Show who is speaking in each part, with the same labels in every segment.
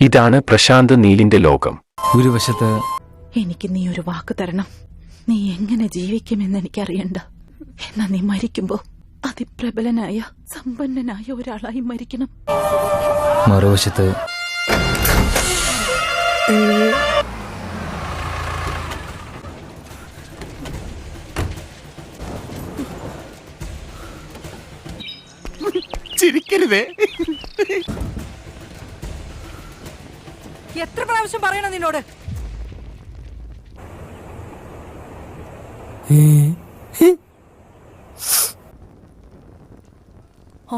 Speaker 1: ഇതാണ് പ്രശാന്ത് നീലിന്റെ ലോകം.
Speaker 2: ഒരു വശത്ത്
Speaker 3: എനിക്ക് നീ ഒരു വാക്ക് തരണം. നീ എങ്ങനെ ജീവിക്കുമെന്ന് എനിക്കറിയണ്ട. എന്നാ നീ മരിക്കുമ്പോ അതിപ്രബലനായ സമ്പന്നനായ ഒരാളായി മരിക്കണം.
Speaker 2: മറുവശത്ത്
Speaker 4: ചിരിക്കരുതേ.
Speaker 5: എത്ര പ്രാവശ്യം പറയണം നിന്നോട്?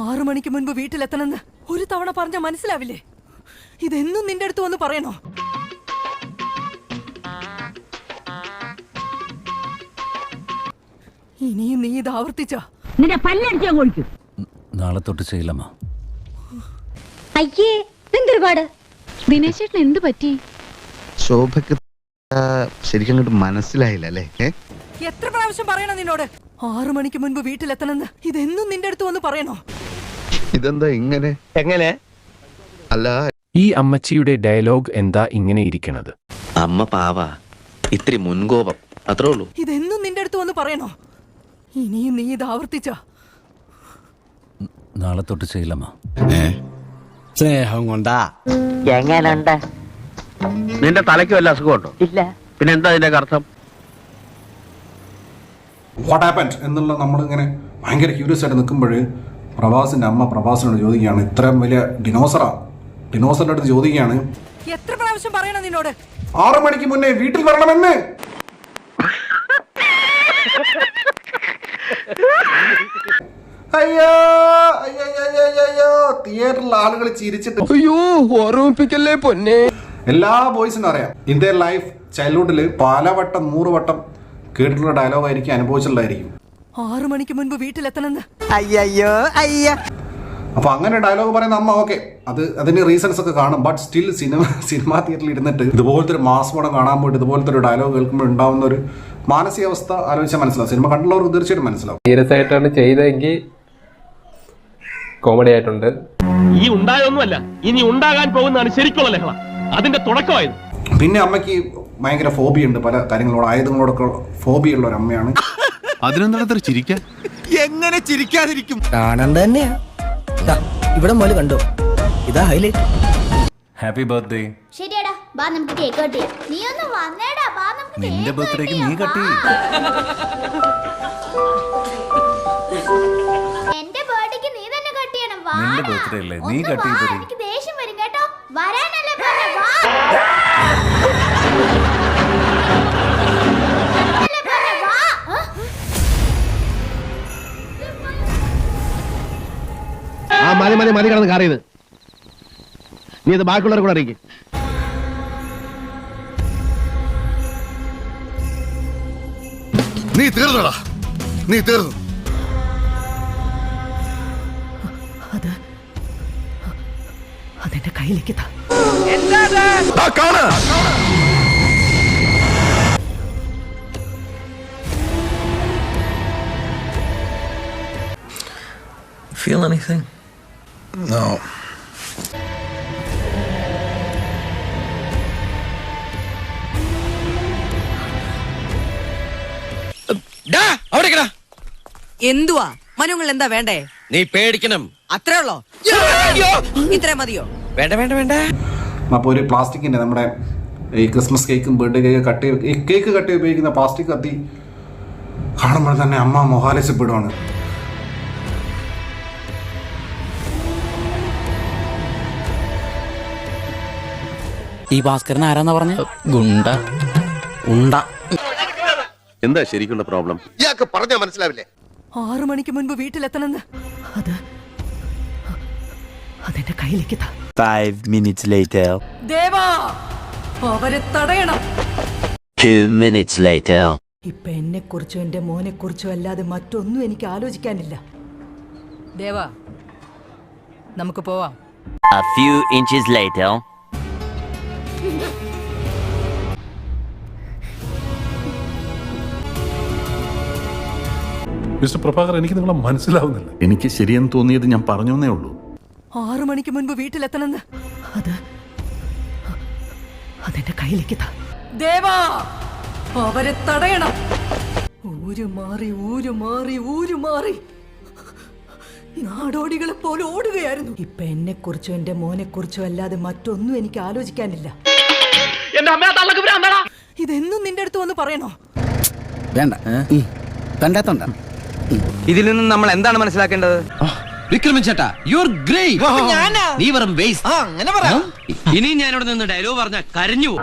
Speaker 5: ആറു മണിക്ക് മുൻപ് വീട്ടിലെത്തണമെന്ന് ഒരു തവണ പറഞ്ഞ മനസ്സിലാവില്ലേ? ഇതെന്നും നിന്റെ അടുത്ത് വന്ന് പറയണോ? ഇനിയും നീ ഇത് ആവർത്തിച്ച?
Speaker 6: നിന്റെ
Speaker 2: നാളെ തൊട്ട് ചെയ്യില്ലമ്മ.
Speaker 6: അയ്യേ എന്തൊരുപാട്
Speaker 7: ദിനേശേട്ടൻ എന്ത് പറ്റി?
Speaker 4: ശോഭക്ക് ശരിക്കും അങ്ങോട്ട് മനസ്സിലായില്ല അല്ലേ?
Speaker 5: എത്ര പ്രാവശ്യം പറയണം നിന്നോട്? ആറു മണിക്ക് മുൻപ് വീട്ടിലെത്തണമെന്ന് ഇതെന്നും നിന്റെ അടുത്ത് വന്ന് പറയണോ?
Speaker 4: ഇതെന്താ ഇങ്ങനെ?
Speaker 8: എങ്ങനെ?
Speaker 4: അല്ല
Speaker 1: ഈ അമ്മച്ചിയുടെ ഡയലോഗ് എന്താ ഇങ്ങനെ ഇരിക്കണത്?
Speaker 8: അമ്മ പാവ. ഇത്തിരി മുൻകോപം. അത്രേ ഉള്ളൂ.
Speaker 5: ഇതെന്നും നിന്റെ അടുത്ത് വന്ന് പറയണോ? ഇനിയും നീ ഇത് ആവർത്തിച്ച?
Speaker 2: നാളെ തൊട്ട് ചെയ്യില്ലമ്മ.
Speaker 9: സ്നേഹം കൊണ്ടാ
Speaker 6: എങ്ങനുണ്ട്?
Speaker 8: നിന്റെ തലയ്ക്ക് വല്ല അസുഖമുണ്ടോ?
Speaker 6: ഇല്ല.
Speaker 8: പിന്നെ എന്താ അതിന്റെ അർത്ഥം
Speaker 10: വാട്ട് ആപ്പൻഡ് എന്നുള്ള നമ്മളിങ്ങനെ ഭയങ്കര ക്യൂരിയസ് ആയിട്ട് നിൽക്കുമ്പോൾ പ്രഭാസിന്റെ അമ്മ പ്രഭാസിനോട് ചോദിക്കുകയാണ്. ഇത്രയും വലിയ ഡിനോസറാ ഡിനോസറിന്റെ അടുത്ത് ചോദിക്കുകയാണ്.
Speaker 5: എത്ര പ്രാവശ്യം പറയണം നിന്നോട്?
Speaker 10: ആറു മണിക്ക് മുന്നേ വീട്ടിൽ വരണമെന്ന്. അയ്യോ അയ്യോ അയ്യോ, തിയേറ്ററിൽ ആളുകൾ ചിരിച്ചിട്ട്
Speaker 9: അയ്യോ ഓർമ്മിപ്പിക്കല്ലേ പൊന്നെ?
Speaker 10: എല്ലാ ബോയ്സിനും അറിയാം. ഇൻ ദയർ ലൈഫ് ചൈൽഡ്ഹുഡിൽ പലവട്ടം നൂറ് വട്ടം കേട്ടിട്ടുള്ള ഡയലോഗ് ആയിരിക്കും അനുഭവിച്ചിട്ടുള്ളതായിരിക്കും.
Speaker 5: ആറു മണിക്ക് മുൻപ് വീട്ടിലെത്തണമെന്ന്.
Speaker 9: അയ്യോ അയ്യ.
Speaker 10: അപ്പൊ അങ്ങനെ ഡയലോഗ് പറയുന്ന അമ്മ ഓക്കെ അത് അതിന് റീസൺസ് ഒക്കെ കാണും. ബട്ട് സ്റ്റിൽ സിനിമ സിനിമാ തിയേറ്ററിൽ ഇരുന്നിട്ട് ഇതുപോലത്തെ ഒരു മാസ് പടം കാണാൻ പോയിട്ട് ഇതുപോലത്തെ ഒരു ഡയലോഗ് കേൾക്കുമ്പോൾ ഉണ്ടാവുന്ന ഒരു മാനസികാവസ്ഥ ആലോചിച്ചാൽ മനസ്സിലാവും. സിനിമ കണ്ടുള്ളവർക്ക് തീർച്ചയായിട്ടും മനസ്സിലാവും.
Speaker 11: സീരിയസ് ആയിട്ടാണ് ചെയ്തതെങ്കിൽ കോമഡി ആയിട്ടുണ്ട്.
Speaker 8: ഈ ഉണ്ടായൊന്നുമല്ല ഇനി ഉണ്ടാകാൻ പോകുന്നതാണ് ശരിക്കുള്ള ലഹള. അതിന്റെ തുടക്കമായത്.
Speaker 10: പിന്നെ അമ്മയ്ക്ക് ഭയങ്കര ഫോബിയ ഉണ്ട് പല കാര്യങ്ങളോട് ആയുധങ്ങളോടൊക്കെ ഫോബിയ ഉള്ള ഒരു അമ്മയാണ്.
Speaker 4: അതിനെന്താ ചിരിക്കാൻ എങ്ങനെ ചിരിക്കാതിരിക്കും?
Speaker 9: കാണണ്ട തന്നെയാ. ഇവിടെ മോൽ കണ്ടോ? ഇതാ ഹൈലൈറ്റ്
Speaker 2: ഹാപ്പി ബർത്ത്ഡേ
Speaker 6: ശരിയടാ ബാ നമുക്ക് കേക്ക് കട്ട് ചെയ്യാം. നീ ഒന്ന് വന്നേടാ ബാ നമുക്ക്
Speaker 2: നിന്റെ ബർത്ത്ഡേക്ക് നീ കട്ട്. ചെയ്യ്. നിന്റെ ബർത്ത്ഡേ അല്ലേ? നീ കട്ട് ചെയ്ത്
Speaker 6: എനിക്ക് ദേഷ്യം വരും കേട്ടോ. വരാനല്ലേ പറഞ്ഞെ, വാ. അല്ലേ പറഞ്ഞെ, വാ. ആ?
Speaker 8: ആ മതി മതി മതി കിടന്ന് കറിയത് നീ അത് ബാക്കിയുള്ളവർ കൂടെ അറിയിക്കും.
Speaker 4: നീ തീർന്നടാ. നീ തീർന്നു.
Speaker 5: അതെന്റെ കയ്യിലേക്ക് താ.
Speaker 4: No.
Speaker 5: എന്തുവാ? മനുങ്ങൾ എന്താ വേണ്ടേ?
Speaker 8: നീ പേടിക്കണം.
Speaker 5: അത്രേ ഉള്ളോ? ഇത്രേ മതിയോ?
Speaker 8: വേണ്ട വേണ്ട വേണ്ട.
Speaker 10: അപ്പോൾ ഒരു പ്ലാസ്റ്റിക്കിന്റെ നമ്മുടെ ഈ ക്രിസ്മസ് കേക്കും ബർത്ത്ഡേ കേക്ക് കട്ട് ചെയ്ത് ഈ കേക്ക് കട്ട് ചെയ്ത് ഉപയോഗിക്കുന്ന പ്ലാസ്റ്റിക് കത്തി കാണുമ്പോൾ തന്നെ അമ്മ മൊഹാലസ്യപ്പെടുവാണ്
Speaker 9: ഈ ഭാസ്കരൻ ആരാന്നാ പറഞ്ഞ? ഗുണ്ട. ഉണ്ട.
Speaker 8: എന്താ ശരിക്കുള്ള പ്രോബ്ലം?
Speaker 4: ഇയാൾക്ക് പറഞ്ഞാ മനസ്സിലാവില്ലേ?
Speaker 5: ആറു മണിക്ക് മുൻപ് വീട്ടിലെത്തണമെന്ന്. അത് അതെന്റെ കയ്യിലേക്ക് താ.
Speaker 9: Five minutes later.
Speaker 5: ദേവാ അവരെ തടയണം
Speaker 8: Two minutes later.
Speaker 5: ഇപ്പൊ എന്നെ കുറിച്ചോ എന്റെ മോനെ കുറിച്ചോ അല്ലാതെ മറ്റൊന്നും എനിക്ക് ആലോചിക്കാനില്ല ദേവാ നമുക്ക് പോവാം
Speaker 8: A few inches later.
Speaker 10: Mister Prabhakar എനിക്ക് നിങ്ങളെ മനസ്സിലാവുന്നില്ല
Speaker 4: എനിക്ക് ശരിയെന്ന് തോന്നിയത് ഞാൻ പറഞ്ഞേ ഉള്ളൂ
Speaker 5: ആറു മണിക്ക് മുൻപ് വീട്ടിലെത്തണമെന്ന്. അത്
Speaker 12: അതെന്റെ കയ്യിലേക്ക് താ. ദേവാ അവരെ തടയണം. ഊരു മാറി ഊരു മാറി ഊരു മാറി. നാടോടികളെ പോലെ ഓടുകയായിരുന്നു. ഇപ്പൊ എന്നെ കുറിച്ചോ എന്റെ മോനെ കുറിച്ചോ അല്ലാതെ മറ്റൊന്നും എനിക്ക് ആലോചിക്കാനില്ല. ഇതെന്നും നിന്റെ അടുത്ത് വന്ന് പറയണോ?
Speaker 13: വേണ്ട. കണ്ടാത്തോണ്ട.
Speaker 14: ഇതിൽ നിന്നും നമ്മൾ എന്താണ് മനസ്സിലാക്കേണ്ടത്?
Speaker 13: വിക്രമൻ ചേട്ടാ യു ആർ ഗ്രേറ്റ് നീ വെറും വേസ്റ്റ് അങ്ങനെ പറ. ഇനി ഞാനിവിടെ നിന്ന് ഡയലോഗ് പറഞ്ഞ കരഞ്ഞു